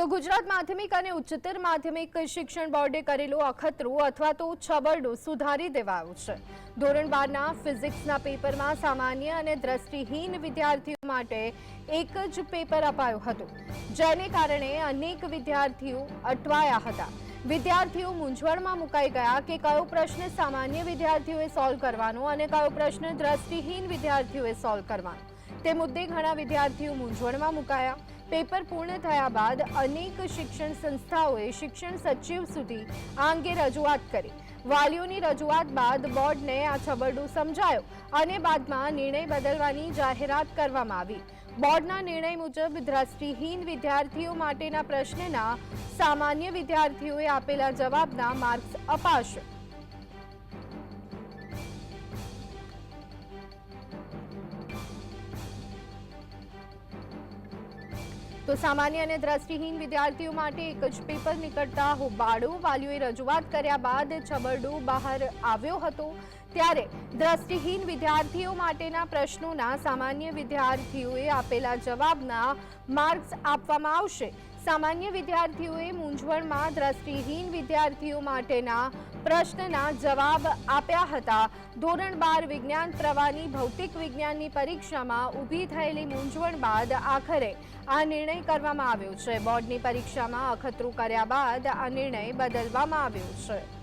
તો ગુજરાત માધ્યમિક અને ઉચ્ચતર માધ્યમિક શિક્ષણ બોર્ડે કરેલું અખતરું અથવા તો છબરડું સુધારી દેવાયું છે. ધોરણ બારના ફિઝિક્સના પેપરમાં સામાન્ય અને દ્રષ્ટિહીન વિદ્યાર્થીઓ માટે એક જ પેપર અપાયું હતું. જેને કારણે અનેક વિદ્યાર્થીઓ અટવાયા હતા. વિદ્યાર્થીઓ મૂંઝવણમાં મુકાઈ ગયા કે કયો પ્રશ્ન સામાન્ય વિદ્યાર્થીઓએ સોલ્વ કરવાનો અને કયો પ્રશ્ન દ્રષ્ટિહીન વિદ્યાર્થીઓએ સોલ્વ કરવાનો. તે મુદ્દે ઘણા વિદ્યાર્થીઓ મૂંઝવણમાં મુકાયા. પેપર પૂર્ણ થયા બાદ અનેક શિક્ષણ સંસ્થાઓએ શિક્ષણ સચિવ સુધી આ અંગે રજૂઆત કરી. વાલીઓની રજૂઆત બાદ બોર્ડને આ છબરડું સમજાયો અને બાદમાં નિર્ણય બદલવાની જાહેરાત કરવામાં આવી. બોર્ડના નિર્ણય મુજબ દ્રષ્ટિહીન વિદ્યાર્થીઓ માટેના પ્રશ્નના સામાન્ય વિદ્યાર્થીઓએ આપેલા જવાબના માર્ક્સ અપાશે. તો સામાન્ય અને દ્રષ્ટિહીન વિદ્યાર્થીઓ માટે એક જ પેપર નીકળતા હોબાળો. વાલીઓએ રજૂઆત કર્યા બાદ છબરડું બહાર આવ્યો હતો. ત્યારે દ્રષ્ટિહીન વિદ્યાર્થીઓ માટેના પ્રશ્નોના સામાન્ય વિદ્યાર્થીઓએ આપેલા જવાબના માર્ક્સ આપવામાં આવશે. સામાન્ય વિદ્યાર્થીઓએ મૂંઝવણમાં દ્રષ્ટિહીન વિદ્યાર્થીઓ માટેના પ્રશ્નના જવાબ આપ્યા હતા. ધોરણ બાર વિજ્ઞાન પ્રવાહની ભૌતિક વિજ્ઞાનની પરીક્ષામાં ઊભી થયેલી મૂંઝવણ બાદ આખરે આ નિર્ણય કરવામાં આવ્યો છે. બોર્ડની પરીક્ષામાં અખતરું કર્યા બાદ આ નિર્ણય બદલવામાં આવ્યો છે.